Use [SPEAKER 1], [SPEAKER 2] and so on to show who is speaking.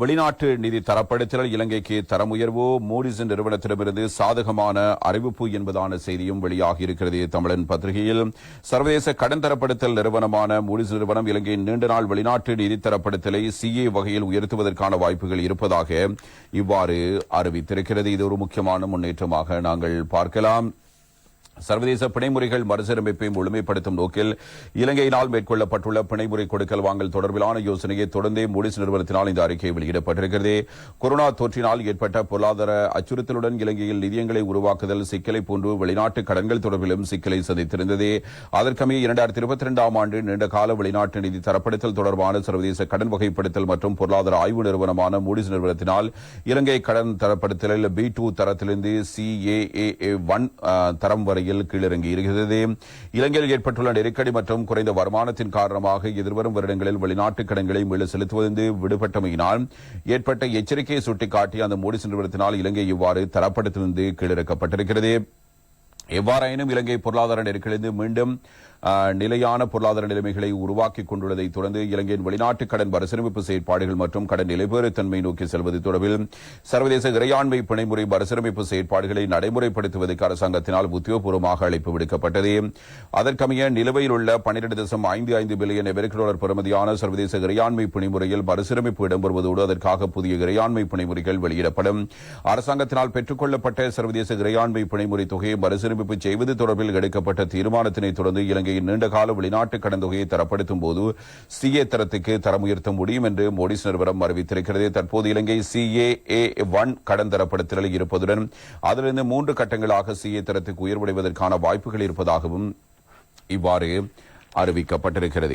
[SPEAKER 1] வெளிநாட்டு நிதி தரப்படுத்தல் இலங்கைக்கு தரம் உயர்வு நிறுவனத்திடமிருந்து சாதகமான அறிவிப்பு என்பதான செய்தியும் வெளியாகியிருக்கிறது தமிழன் பத்திரிகையில். சர்வதேச கடன் தரப்படுத்தல் நிறுவனமான மூடிஸ் நிறுவனம் இலங்கையின் நீண்ட நாள் வெளிநாட்டு நிதி தரப்படுத்தலை சிஏ வகையில் உயர்த்துவதற்கான வாய்ப்புகள் இருப்பதாக இவ்வாறு அறிவித்திருக்கிறது. இது ஒரு முக்கியமான முன்னேற்றமாக நாங்கள் பார்க்கலாம். சர்வதேச பிணைமுறைகள் மறுசீரமைப்பை முழுமைப்படுத்தும் நோக்கில் இலங்கையினால் மேற்கொள்ளப்பட்டுள்ள பிணைமுறை கொடுக்கல் வாங்கல் தொடர்பிலான யோசனையை தொடர்ந்தே மூடிஸ் நிறுவனத்தினால் இந்த அறிக்கை வெளியிடப்பட்டிருக்கிறது. கொரோனா தொற்றினால் ஏற்பட்ட பொருளாதார அச்சுறுத்தலுடன் இலங்கையில் நிதியங்களை உருவாக்குதல் சிக்கலை போன்று வெளிநாட்டு கடன்கள் தொடர்பிலும் சிக்கலை சந்தித்திருந்தது. அதற்கமைய இரண்டாயிரத்தி இருபத்தி இரண்டாம் ஆண்டு நீண்டகால வெளிநாட்டு நிதி தரப்படுத்தல் தொடர்பான சர்வதேச கடன் வகைப்படுத்தல் மற்றும் பொருளாதார ஆய்வு நிறுவனமான மூடிஸ் நிறுவனத்தினால் இலங்கை கடன் தரப்படுத்தலில் பி டூ தரத்திலிருந்து சிஏஏ ஒன் தரம் வரை நிலையில் கீழிறங்கி இருக்கிறது இலங்கையில் ஏற்பட்டுள்ள நெருக்கடி மற்றும் குறைந்த வருமானத்தின் காரணமாக எதிர்வரும் வருடங்களில் வெளிநாட்டு கடன்களை மீள செலுத்துவதிலிருந்து விடுபட்டமையினால் ஏற்பட்ட எச்சரிக்கையை சுட்டிக்காட்டி அந்த மோடி நிறுவனத்தினால் இலங்கை இவ்வாறு தரப்படுத்திருந்து கீழிறக்கப்பட்டிருக்கிறது. எவ்வாறாயினும் இலங்கை பொருளாதார நெருக்கடிந்து மீண்டும் நிலையான பொருளாதார நிலைமைகளை உருவாக்கி கொண்டுள்ளதை தொடர்ந்து இலங்கையின் வெளிநாட்டு கடன் மறுசீரமைப்பு செயற்பாடுகள் மற்றும் கடன் நிலைபெறுத்தன்மை நோக்கி செல்வது தொடர்பில் சர்வதேச இறையாண்மை பிணைமுறை மறுசீரமைப்பு செயற்பாடுகளை நடைமுறைப்படுத்துவதற்கு அரசாங்கத்தினால் உத்தியோகபூர்வமாக அழைப்பு விடுக்கப்பட்டது. அதற்கமைய நிலுவையில் உள்ள பன்னிரண்டு தசம் ஐந்து ஐந்து பில்லியன் அமெரிக்க டாலர் பெறுமதியான சர்வதேச இறையாண்மை பிணைமுறையில் மறுசீரமைப்பு இடம்பெறுவதோடு அதற்காக புதிய இறையாண்மை பிணைமுறைகள் வெளியிடப்படும். அரசாங்கத்தினால் பெற்றுக் கொள்ளப்பட்ட சர்வதேச இறையாண்மை பிணைமுறை தொகையை மறுசீரமைப்பு செய்வது தொடர்பில் எடுக்கப்பட்ட தீர்மானத்தினை தொடர்ந்து இலங்கையின் நீண்டகால வெளிநாட்டு கடன் தொகையை தரப்படுத்தும் போது சிஏ தரத்துக்கு தரம் உயர்த்த முடியும் என்று மோடிஸ் நிறுவனம் அறிவித்திருக்கிறது. தற்போது இலங்கை சிஏஏ ஒன் கடன் தரப்படுத்தலில் இருப்பதுடன் அதிலிருந்து மூன்று கட்டங்களாக சிஏ தரத்துக்கு உயர்வடைவதற்கான வாய்ப்புகள் இருப்பதாகவும் இவ்வாறு அறிவிக்கப்பட்டிருக்கிறது.